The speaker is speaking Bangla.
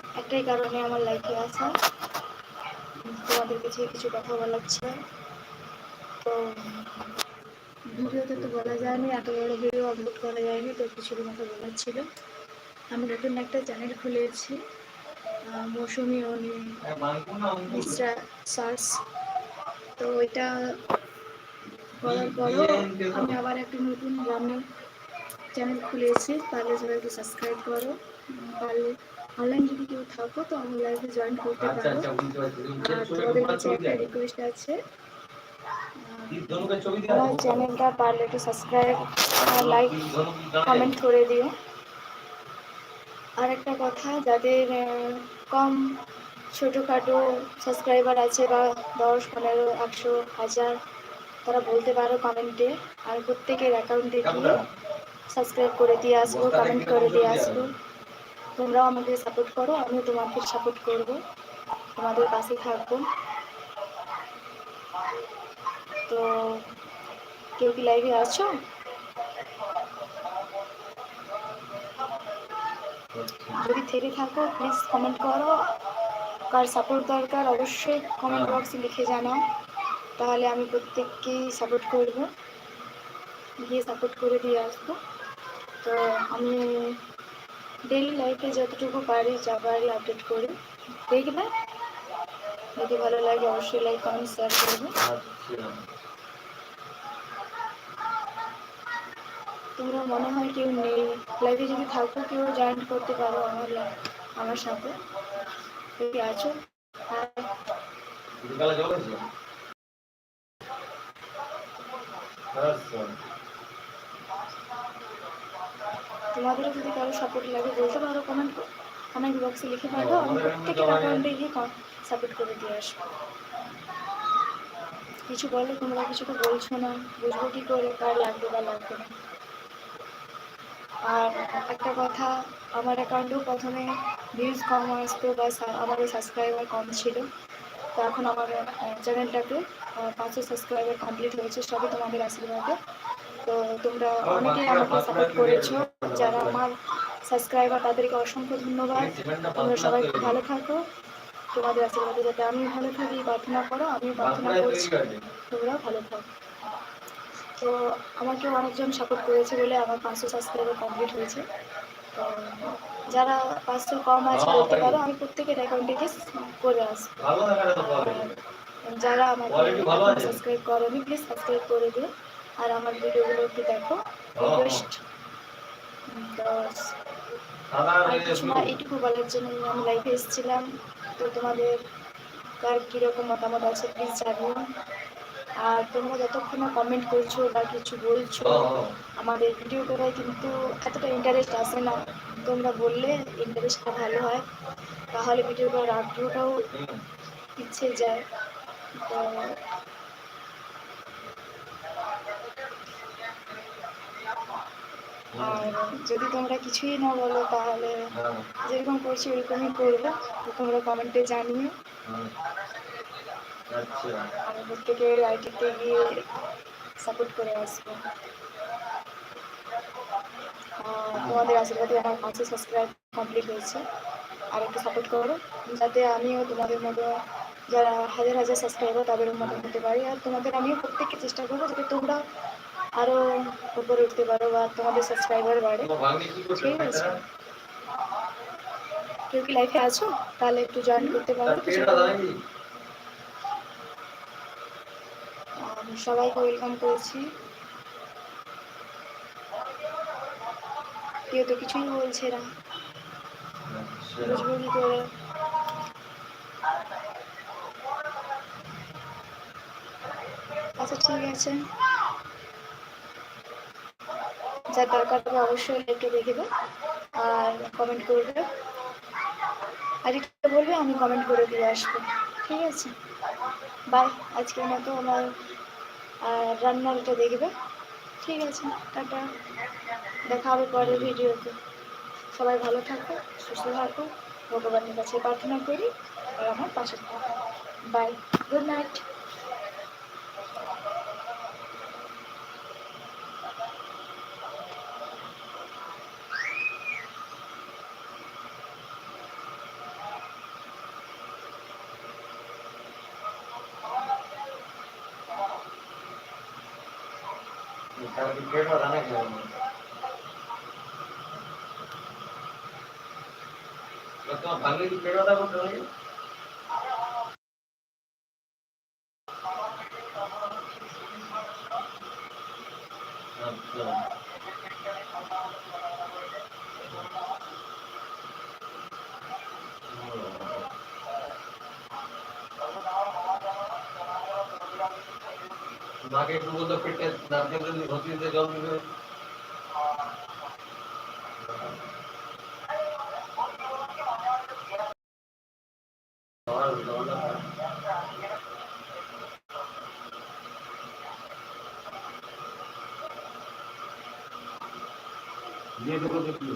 একটাই কারণে আমার লাইফে আসা তোমাদের কাছে কিছু কথা বলার ছিল। তো ভিডিওতে তো বলা যায়নি, এত বড় ভিডিও আপলোড করা যায়নি, তো কিছু কথা বলার ছিল। আমি নতুন একটা চ্যানেল খুলেছি মৌসুমি অনি মিশ্রা সার্চ তো এটা করার পরও আমি আবার একটা নতুন রান্নার চ্যানেল খুলেছি পারলে সবাই একটু সাবস্ক্রাইব করো পারলে অনলাইন যদি কেউ থাকো তো আমার লাইফে জয়েন করতে আচ্ছা পারো। আচ্ছা তোমাদের কাছে একটা রিকোয়েস্ট আছে? আমার চ্যানেলটা পারলে একটু সাবস্ক্রাইব লাইক কমেন্ট করে দিও। আর একটা কথা যাদের কম ছোটোখাটো সাবস্ক্রাইবার আছে বা দশ পনেরো একশো হাজার তারা বলতে পারো কমেন্টে আর প্রত্যেকের অ্যাকাউন্টে গিয়ে সাবস্ক্রাইব করে দিয়ে আসব কমেন্ট করে দিয়ে আসব। তোমরাও আমাকে সাপোর্ট করো, আমিও তোমাকে সাপোর্ট করব। তোমাদের পাশে থাকব। তো, কেউ কি লাইভে আছো? যদি থেকে থাকো প্লিজ কমেন্ট করো। কার সাপোর্ট দরকার, অবশ্যই কমেন্ট বক্সে লিখে জানাও। তাহলে আমি প্রত্যেককেই সাপোর্ট করব। গিয়ে সাপোর্ট করে দিয়ে আসব। তো, আমি ডেইলি লাইফে যতটুকু পারি যা পারি আপডেট করি দেখবে যদি ভালো লাগে অবশ্যই লাইক কমেন্ট শেয়ার করবে। তোমরা মনে হয় কেউ নেই। লাইভে যদি থাকো, কেউ জয়েন করতে পারো আমার আমার সাথে। কি আছো বিকালে জল আছে আচ্ছা তোমাদেরও যদি কারও সাপোর্ট লাগে, বলতে পারো কমেন্ট কমেন্ট বক্সে লিখে পারো আমি প্রত্যেকের অ্যাকাউন্টে গিয়ে সাপোর্ট করে দিয়ে আসব। কিছু বলো তোমরা, কিছু তো বলছো না। বুঝব কি করে, কার লাগবে বা লাগবে না। আর একটা কথা, আমার অ্যাকাউন্টেও প্রথমে ভিউজ কম আসতো বা আমাদের সাবস্ক্রাইবার কম ছিল। তো এখন আমার চ্যানেলটাতে পাঁচশো সাবস্ক্রাইবার কমপ্লিট হয়েছে, সবই তোমাদের আশীর্বাদে। তো তোমরা অনেকেই আমাকে সাপোর্ট করেছ। যারা আমার সাবস্ক্রাইবার তাদেরকে অসংখ্য ধন্যবাদ। তোমরা সবাই খুব ভালো থাকো। তোমাদের আশীর্বাদে যাতে আমি ভালো থাকি প্রার্থনা করো আমি প্রার্থনা করছি। তোমরা ভালো থাকো। তো আমাকেও অনেকজন সাপোর্ট করেছে বলে আমার পাঁচশো সাবস্ক্রাইবার কমপ্লিট হয়েছে। তো যারা পাঁচশো কম আছে বলতে পারো আমি প্রত্যেকের অ্যাকাউন্টে গিয়ে করে আসব। যারা আমাকে? সাবস্ক্রাইব করোনি প্লিজ সাবস্ক্রাইব করে দিও। আর আমার ভিডিওগুলো একটু দেখো। আর রঙের এইটুকু বলার জন্য আমি লাইভে এসেছিলাম। তো তোমাদের কার কীরকম মতামত আছে প্লিজ জানিও। আর তোমরা যতক্ষণ না কমেন্ট করছ বা কিছু বলছো আমাদের ভিডিও করায় কিন্তু এতটা ইন্টারেস্ট আসে না। তোমরা বললে ইন্টারেস্টটা ভালো হয়। তাহলে ভিডিও করার আগ্রহটাও ইচ্ছে যায়। তো আর যদি তোমরা কিছুই না বলো তাহলে যেরকম করছি ওরকমই করব। তো তোমরা কমেন্টে জানিও। আমি প্রত্যেকের আইটিতে গিয়ে সাপোর্ট করে আসব। আর তোমাদের আশীর্বাদে আমার পাঁচশো সাবস্ক্রাইব কমপ্লিট হয়েছে। আর একটু সাপোর্ট করো, যাতে আমিও তোমাদের মতো যারা হাজার হাজার সাবস্ক্রাইবার তাদের মতো হতে পারি। আর তোমাদের আমিও প্রত্যেককে চেষ্টা করব যাতে তোমরা আরও উপরে উঠতে পারো বা তোমাদের সাবস্ক্রাইবার বাড়ে। ঠিক আছে। কেউ কি লাইফে আছো? তাহলে একটু জয়েন করতে পারো। আর সবাইকে ওয়েলকাম করেছি। কেউ তো কিছুই বলছে না। আচ্ছা। বুঝব কি করে? আচ্ছা ঠিক আছে। যার দরকার হবে অবশ্যই লাইভটা দেখবে আর কমেন্ট করবে আর একটু বলবে, আমি কমেন্ট করে দিয়ে আসব। ঠিক আছে? বাই আজকের মতো আমার রান্নাটা দেখবে ঠিক আছে? টাটা। দেখা হবে পরের ভিডিওতে। সবাই ভালো থাকো, সুস্থ থাকো। ভগবানের কাছে প্রার্থনা করি, আর আমার পাশে থাকো। বাই গুড নাইট তার কি পেট ব্যথা নাকি তোমার ভাগ্যে কি পেট ব্যথা করতে নাকি আচ্ছা মাকে একটু বলতো পেটে নারকেল যদি ঘষি দিতে জল। দিয়ে দেবো দেখি